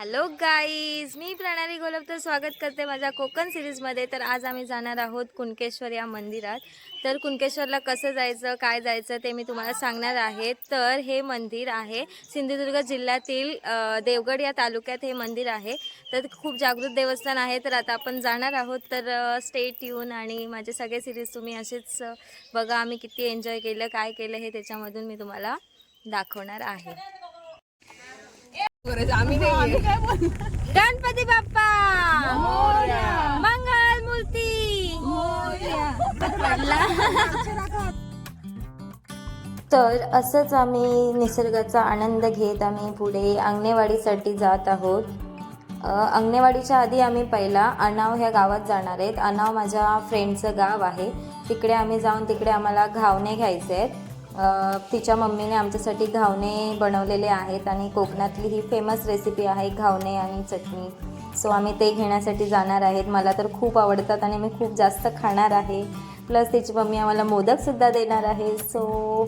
Hello guys मी प्रणाली गोलपचं स्वागत करते माझ्या कोकण सिरीजमध्ये तर आज आम्ही जाणार आहोत कुणकेश्वर या मंदिरात. तर कुणकेश्वरला कसं जायचं काय जायचं ते मी तुम्हाला सांगणार आहे. तर हे मंदिर आहे सिंधुदुर्ग जिल्ह्यातील देवगड या तालुक्यात हे मंदिर आहे. तर खूप जागृत देवस्थान आहे. तर आता आपण जाणार आहोत. तर स्टेट येऊन आणि माझे सगळे सिरीज तुम्ही असेच बघा आम्ही किती एन्जॉय केलं काय केलं हे त्याच्यामधून मी तुम्हाला दाखवणार आहे. गणपती बाप्पा! मंगल मूर्ती! तर असंच आम्ही निसर्गाचा आनंद घेत आम्ही पुढे अंगणेवाडीसाठी जात आहोत. अ, अंगणेवाडीच्या आधी आम्ही पहिला अनाव ह्या गावात जाणार आहेत. अनाव माझ्या फ्रेंडचं गाव आहे. तिकडे आम्ही जाऊन तिकडे आम्हाला घावणे घ्यायचे आहेत. तिच्या मम्मीने आमच्यासाठी घावणे बनवलेले आहेत आणि कोकणातली ही फेमस रेसिपी आहे घावणे आणि चटणी. सो आम्ही ते घेण्यासाठी जाणार आहेत. मला तर खूप आवडतात आणि मी खूप जास्त खाणार आहे. प्लस तिची मम्मी आम्हाला मोदकसुद्धा देणार आहे. सो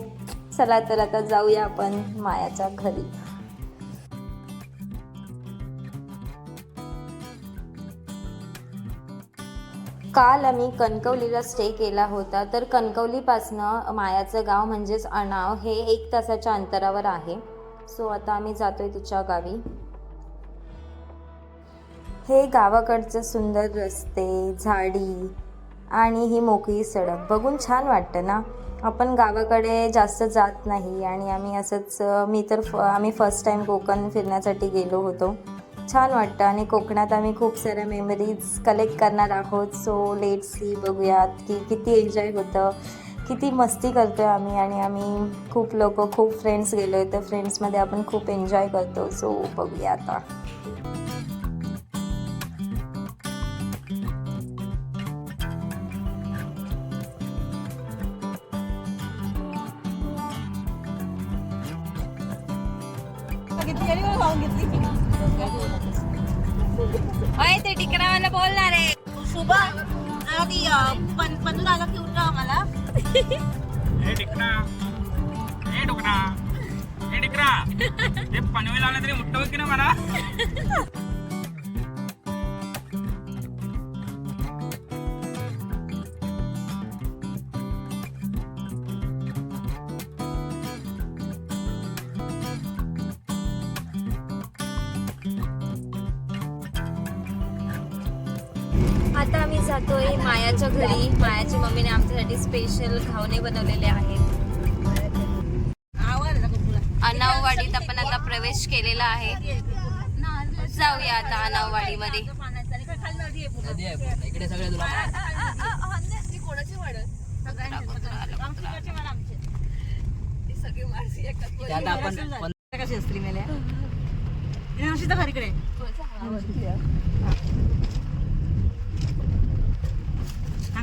चला तर आता जाऊया आपण मायाच्या घरी. काल आम्ही कणकवलीला स्टे केला होता. तर कणकवलीपासनं मायाचं गाव म्हणजेच अणाव हे एक तासाच्या अंतरावर आहे. सो आता आम्ही जातोय तिच्या गावी. हे गावाकडचं सुंदर रस्ते झाडी आणि ही मोकळी सडक. बघून छान वाटतं ना? आपण गावाकडे जास्त जात नाही आणि आम्ही असंच मी तर फ आम्ही फर्स्ट टाईम कोकण फिरण्यासाठी गेलो होतो. छान वाटतं आणि कोकणात आम्ही खूप साऱ्या मेमरीज कलेक्ट करणार आहोत. सो लेट सी बघूयात की किती एन्जॉय होतं किती मस्ती करतो आम्ही आणि आम्ही खूप लोक खूप फ्रेंड्स गेलो आहे तर फ्रेंड्समध्ये आपण खूप एन्जॉय करतो. सो बघूया आता. पण पण आला की उठा आम्हाला. हे टिकरा. हे डुकरा. हे टिकरा. ते पनवेल तरी की ना मला? आमच्यासाठी स्पेशल घावणे बनवलेले आहेत. अनाववाडीत आपण आता प्रवेश केलेला आहे. जाऊया आता अनाववाडीमध्ये. इकडे सगळे तुला ते आता आपण पण- कशी असते मेल्या?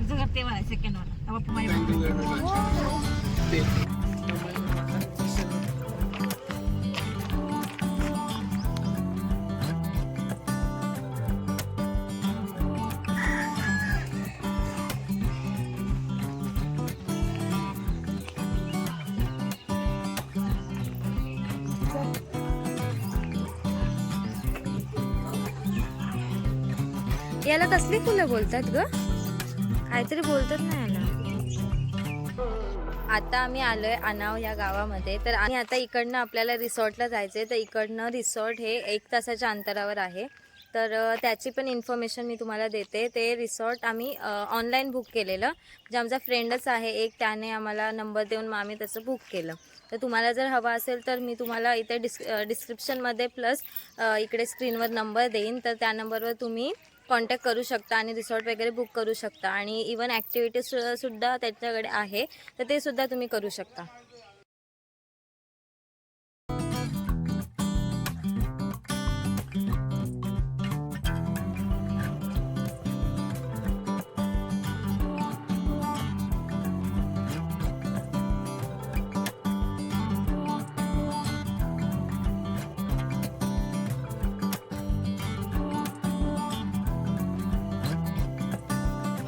आमचं घर ते मला सेकंड वाला. पप्पा माझ्या याला कसली फुलं बोलतात ग? काहीतरी बोलतात ना याला. आता आम्ही आलोय अनाव या गावामध्ये. तर आणि आता इकडनं आपल्याला रिसॉर्टला जायचंय. तर इकडनं रिसॉर्ट हे एक तासाच्या अंतरावर आहे. तर त्याची पण इन्फॉर्मेशन मी तुम्हाला देते. ते रिसॉर्ट आम्ही ऑनलाईन बुक केलेलं. जे आमचा फ्रेंडच आहे एक. त्याने आम्हाला नंबर देऊन मग आम्ही त्याचं बुक केलं. तर तुम्हाला जर हवा असेल तर मी तुम्हाला इथे डिस् डिस्क्रिप्शनमध्ये प्लस इकडे स्क्रीनवर नंबर देईन. तर त्या नंबरवर तुम्ही कॉन्टॅक्ट करू शकता आणि रिसॉर्ट वगैरे बुक करू शकता. आणि इवन ॲक्टिव्हिटीज सुद्धा त्याच्याकडे आहे. तर ते सुद्धा तुम्ही करू शकता.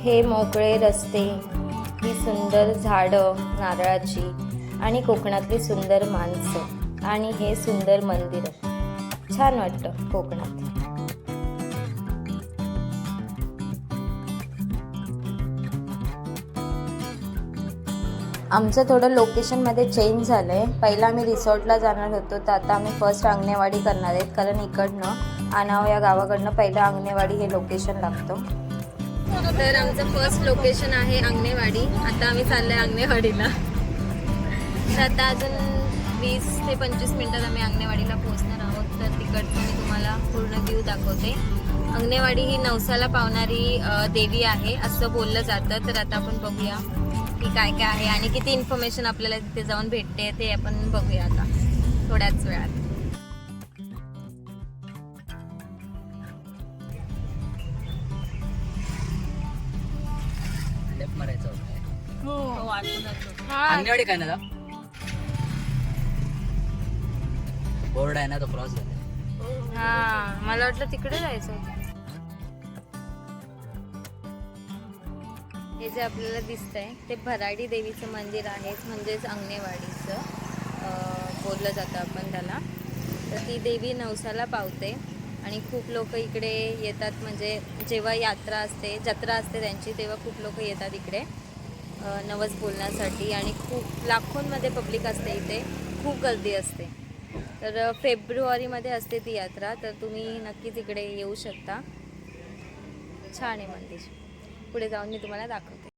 हे मोकळे रस्ते ही सुंदर झाडं नारळाची आणि कोकणातली सुंदर माणसं आणि हे सुंदर मंदिर. छान वाटतं कोकणात. आमचं थोडं लोकेशनमध्ये चेंज झालं आहे पहिला आम्ही रिसॉर्टला जाणार होतो तर आता आम्ही फर्स्ट अंगणेवाडी करणार आहेत. कारण इकडनं आणाव या गावाकडनं पहिलं अंगणेवाडी हे लोकेशन लागतं. तर आमचं फर्स्ट लोकेशन आहे अंगणेवाडी. आता आम्ही चाललो आहे अंगणेवाडीला. तर आता अजून वीस ते पंचवीस मिनटात आम्ही अंगणेवाडीला पोहोचणार आहोत. तर तिकडचं मी तुम्हाला पूर्ण व्ह्यू दाखवते. अंगणेवाडी ही नवसाला पावणारी देवी आहे असं बोललं जातं. तर आता आपण बघूया की काय काय आहे आणि किती इन्फॉर्मेशन आपल्याला तिथे जाऊन भेटते ते आपण बघूया आता थोड्याच वेळात. अंगणवाडी काय ना बोर्ड आहे ना तो क्रॉस झाला हा मला वाटलं तिकडे जायचं हे जे आपल्याला दिसतंय ते भराडी देवीचं मंदिर आहे म्हणजेच अंगणेवाडीचं. बोललं जातं आपण त्याला. तर ती देवी नवसाला पावते आणि खूप लोक इकडे येतात म्हणजे जेव्हा यात्रा असते जत्रा असते त्यांची तेव्हा खूप लोक येतात इकडे. नवस बोलण्यासाठी आणि खूप लाखोंमध्ये पब्लिक असते इथे. खूप गर्दी असते. तर फेब्रुवारीमध्ये असते ती यात्रा तर तुम्ही नक्कीच इकडे येऊ शकता. छान आहे मंदिर. पुढे जाऊन मी तुम्हाला दाखवते.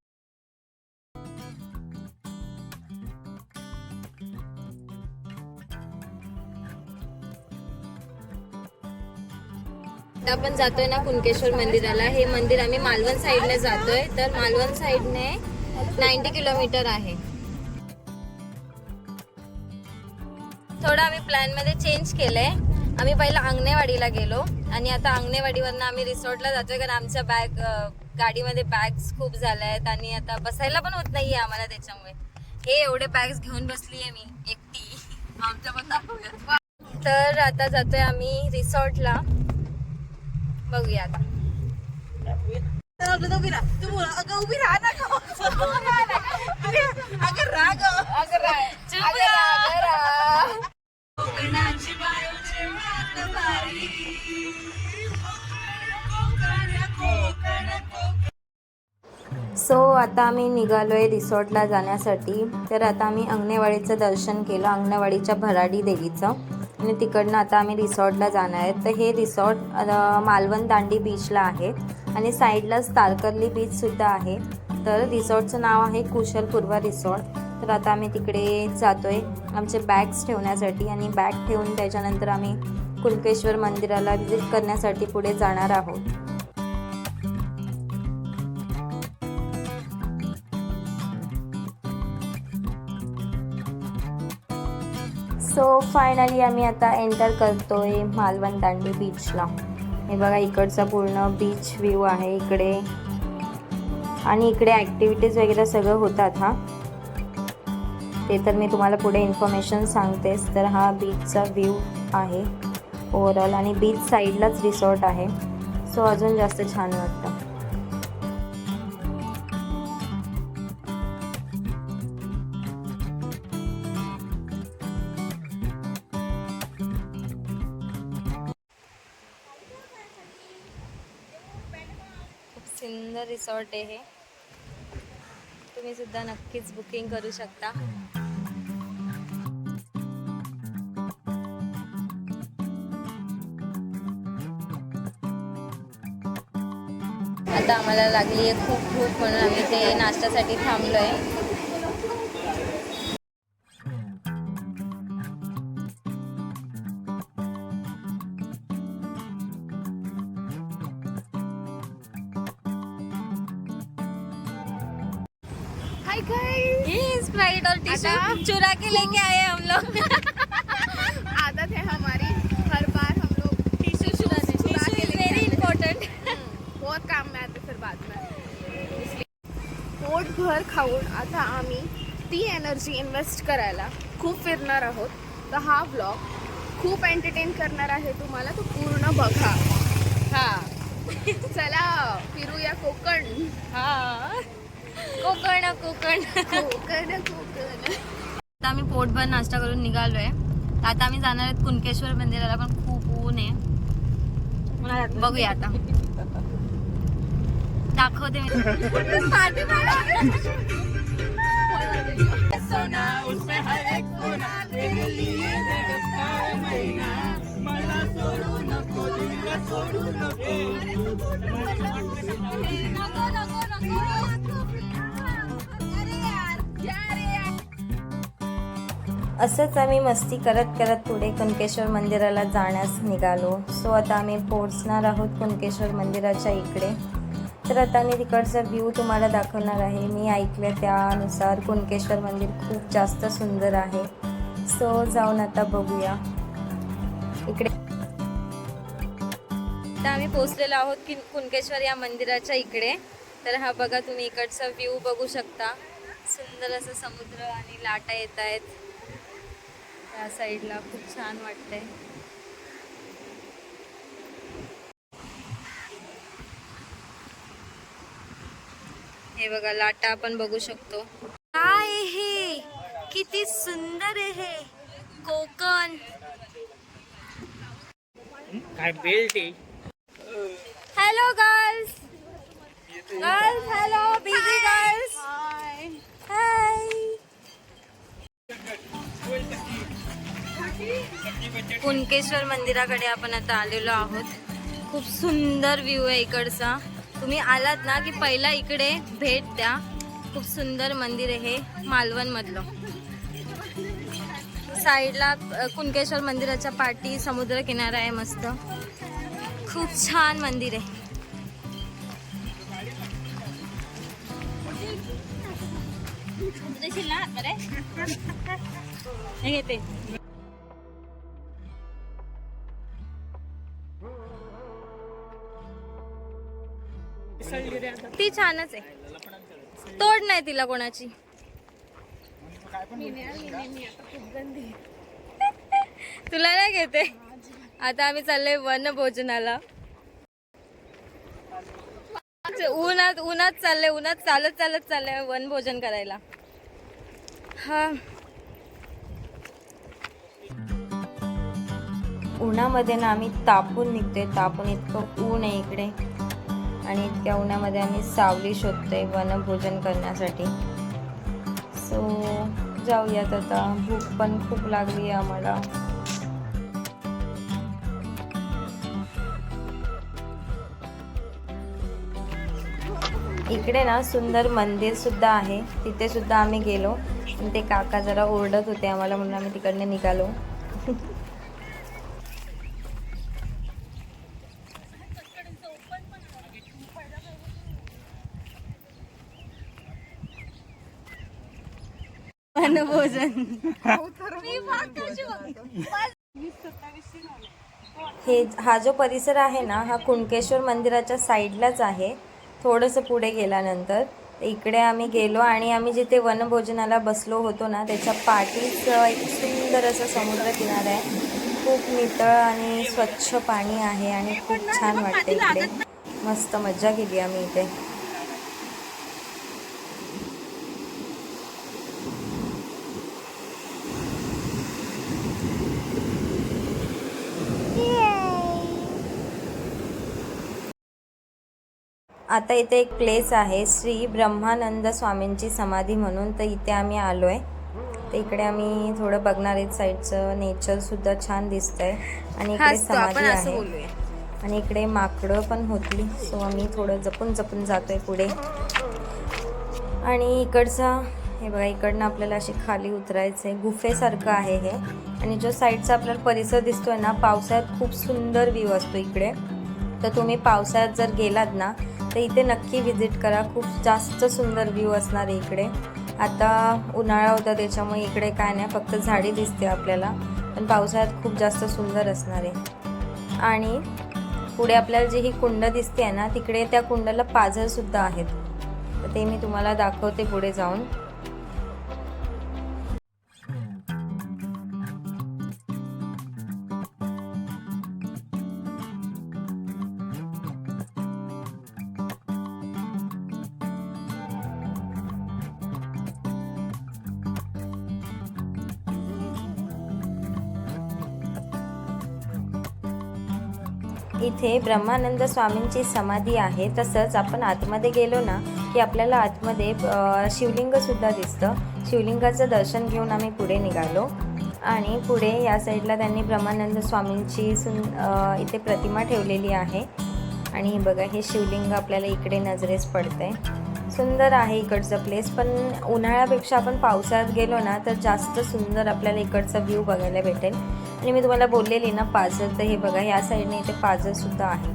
आपण जातोय ना कुणकेश्वर मंदिराला. हे मंदिर आम्ही मालवण साईडने जातोय. तर मालवण साईडने नाईन्टी किलोमीटर आहे. थोडं आम्ही प्लॅनमध्ये चेंज केलंय. आम्ही पहिला अंगणेवाडीला गेलो. आणि आता अंगणेवाडीवरनं आम्ही रिसॉर्टला जातोय कारण आमच्या बॅग गाडीमध्ये बॅग्स खूप झाल्या आहेत आणि आता बसायला पण होत नाहीये आम्हाला त्याच्यामुळे. हे एवढे बॅग्स घेऊन बसली आहे मी एकटी. आमच्या पण दाखवूया तर आता जातोय आम्ही रिसॉर्टला बघूया आता. सो आता आम्ही निघालोय रिसॉर्टला जाण्यासाठी. तर आता आम्ही अंगणेवाडीचं दर्शन केलं अंगणेवाडीच्या भराडी देवीचं. आणि तिकडनं आता आम्ही रिसॉर्टला जाणार आहेत तर हे रिसॉर्ट मालवण दांडी बीचला आहे. आणि साईडलाच तारकर्ली बीचसुद्धा आहे. तर रिसॉर्टचं नाव आहे कुशल पूर्वा रिसॉर्ट. तर आता आम्ही तिकडे जातो आहे आमचे बॅग्स ठेवण्यासाठी आणि बॅग ठेवून त्याच्यानंतर आम्ही कुणकेश्वर मंदिराला व्हिजिट करण्यासाठी पुढे जाणार आहोत. सो फायनली आम्ही आता एंटर करतोय मालवण दांडी बीचला हे बघा इकडचा पूर्ण बीच व्ह्यू आहे इकडे. आणि इकडे ॲक्टिव्हिटीज वगैरे सगळं होतात हा. ते तर मी तुम्हाला पुढे इन्फॉर्मेशन सांगतेच तर हा बीचचा व्ह्यू आहे ओवरऑल आणि बीच साईडलाच रिसॉर्ट आहे. सो अजून जास्त छान वाटतं. सुंदर रिसॉर्ट आहे हे. तुम्ही सुद्धा नक्कीच बुकिंग करू शकता. आता आम्हाला लागली आहे खूप भूक म्हणून आम्ही ते नाश्त्यासाठी थांबलो आहे टिश्यू चुरा के लेके आए हम लोग। आदत है हमारी हर बार हम लोग टिश्यू चुरा के वेरी आते। इम्पॉर्टंट बहुत काम में आते फिर बाद में। पोट भर खाऊन आता आम्ही ती एनर्जी इन्व्हेस्ट करायला. खूप फिरणार आहोत. तर हा ब्लॉग खूप एंटरटेन करणार आहे तुम्हाला. तो पूर्ण बघा. हा. चला फिरूया कोकण. हा. कोकण कोकण. कोकण कोकण. आता आम्ही पोटभर नाश्ता करून निघालोय. आता आम्ही जाणार आहेत कुणकेश्वर मंदिराला पण खूप ऊन ऊन आहे. बघूया आता. दाखवते मी. असंच आम्ही मस्ती करत करत पुढे कुणकेश्वर मंदिराला जाण्यास निघालो. सो आता आम्ही पोहोचणार आहोत कुणकेश्वर मंदिराच्या इकडे. तर आता मी तिकडचा व्ह्यू तुम्हाला दाखवणार आहे. मी ऐकले त्यानुसार कुणकेश्वर मंदिर खूप जास्त सुंदर आहे. सो जाऊन आता बघूया. इकडे. आता आम्ही पोहोचलेलो आहोत की कुणकेश्वर या मंदिराच्या इकडे. तर हा बघा तुम्ही इकडचा व्ह्यू बघू शकता. सुंदर असं समुद्र आणि लाटा येत आहेत. त्या साईडला खूप छान वाटतंय. हे बघा लाटा आपण बघू शकतो. काय हे? किती सुंदर आहे कोकण. काय belt hello girls girls hello busy girls Kunkeshwar मंदिराकडे आपण आता आलेलो आहोत. खूप सुंदर व्ह्यू आहे इकडचा. तुम्ही आलात ना की पहिला इकडे भेट द्या. खूप सुंदर मंदिर आहे हे मालवणमधलं. साईडला कुणकेश्वर मंदिराच्या पाठी समुद्र किनारा आहे मस्त. खूप छान मंदिर आहे. घेते. ती छानच आहे. तोड नाही तिला कोणाची. तुला नाही घेते? आता आम्ही चाललोय वन भोजनाला उन्हात उन्हात चाललंय उन्हात चालत चालत चाललंय वन भोजन करायला. हा. उन्हामध्ये ना आम्ही तापून निघतोय तापून इतकं ऊन आहे इकडे. आणि इतक्या उन्हामध्ये आम्ही सावली शोधतोय वनभोजन करण्यासाठी. सो जाऊयात आता. भूक पण खूप लागली आहे आम्हाला. इकडे ना सुंदर मंदिर सुद्धा आहे. तिथे सुद्धा आम्ही गेलो. ते काका जरा ओरडत होते आम्हाला म्हणून आम्ही तिकडनं निघालो. भोजन. हे हा जो परिसर आहे ना हा कुणकेश्वर मंदिराच्या साईडलाच आहे. थोडंसं पुढे गेल्यानंतर इकडे आम्ही गेलो आणि आम्ही जिथे वनभोजनाला बसलो होतो ना त्याच्या पाठीच एक सुंदर असं समुद्र किनारा आहे. खूप नितळ आणि स्वच्छ पाणी आहे आणि खूप छान वाटते इकडे. मस्त मज्जा केली आम्ही इथे. आता इथे एक प्लेस आहे श्री ब्रह्मानंद स्वामींची समाधी म्हणून. तर इथे आम्ही आलो आहे तर इकडे आम्ही थोडं बघणार आहे साईडचं नेचर सुद्धा छान दिसतंय. आणि इकडे समाधी आहे. आणि इकडे माकडं पण होती. सो आम्ही थोडं जपून जपून जातोय पुढे. आणि इकडचा हे बघा इकडनं आपल्याला अशी खाली उतरायचं आहे गुफेसारखं आहे हे. आणि जो साईडचा आपल्याला परिसर दिसतोय ना पावसाळ्यात खूप सुंदर व्ह्यू असतो इकडे. तर तुम्ही पावसाळ्यात जर गेलात ना तर इथे नक्की व्हिजिट करा. खूप जास्त सुंदर व्ह्यू असणार आहे इकडे. आता उन्हाळा होता त्याच्यामुळे इकडे काय नाही फक्त झाडी दिसते आपल्याला. पण पावसाळ्यात खूप जास्त सुंदर असणार आहे. आणि पुढे आपल्याला जी ही कुंड दिसते आहे ना तिकडे त्या कुंडाला पाझरसुद्धा आहेत. तर ते मी तुम्हाला दाखवते पुढे जाऊन. इथे ब्रह्मानंद स्वामींची समाधी आहे. तसंच आपण आतमध्ये गेलो ना की आपल्याला आतमध्ये शिवलिंगसुद्धा दिसतं. शिवलिंगाचं दर्शन घेऊन आम्ही पुढे निघालो. आणि पुढे या साईडला त्यांनी ब्रह्मानंद स्वामींची सुन इथे प्रतिमा ठेवलेली आहे. आणि बघा हे शिवलिंग आपल्याला इकडे नजरेस पडतंय. सुंदर आहे इकडचं प्लेस पण उन्हाळ्यापेक्षा आपण पावसाळ्यात गेलो ना तर जास्त सुंदर आपल्याला इकडचा व्ह्यू बघायला भेटेल. आणि मी तुम्हाला बोललेली ना पाझर तर हे बघा ह्या साईडने इथे पाझरसुद्धा आहे.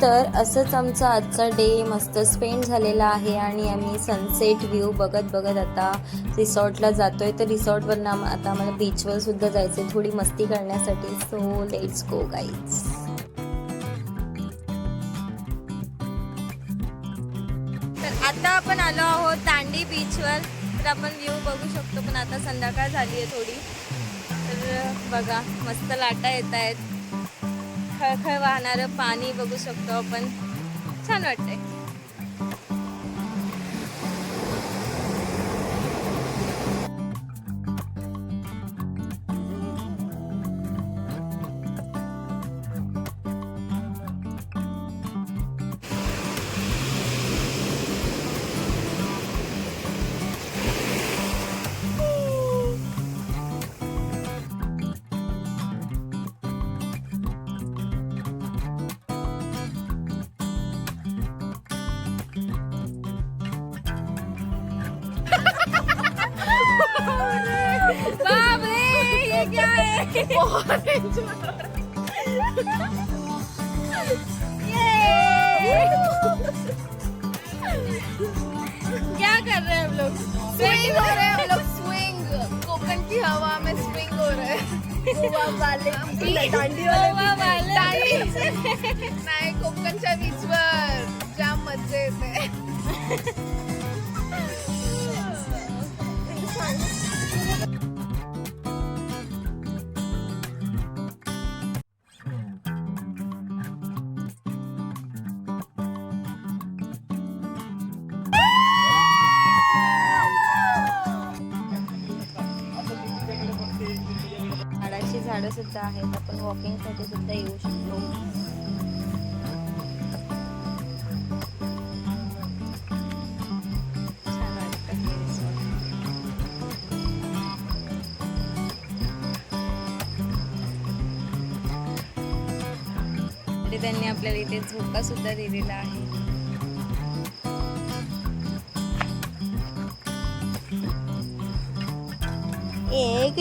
तर असंच आमचा आजचा डे मस्त स्पेंड झालेला आहे आणि आम्ही सनसेट व्ह्यू बघत बघत आता रिसॉर्टला जातो आहे तर रिसॉर्टवरनं आता आम्हाला बीचवर सुद्धा जायचं आहे थोडी मस्ती करण्यासाठी. सो लेट्स गो गाईज तर आता आपण आलो आहोत तांडी बीचवर तर आपण व्ह्यू बघू शकतो पण आता संध्याकाळ झाली आहे थोडी. तर बघा मस्त लाटा येत आहेत खळखळ वाहणारं पाणी बघू शकतो आपण. छान वाटतंय. क्या कर रहे हैं हम लोग? स्विंग हो रहे हैं हम लोग स्विंग कोकन की हवा में स्विंग हो रहे हैं. नाही कोकणच्या बीचवर जाम मज़ा येते झाडं आहेत आपण वॉकिंगसाठी सुद्धा येऊ शकतो. त्यांनी आपल्याला इथे झोका सुद्धा दिलेला आहे. एक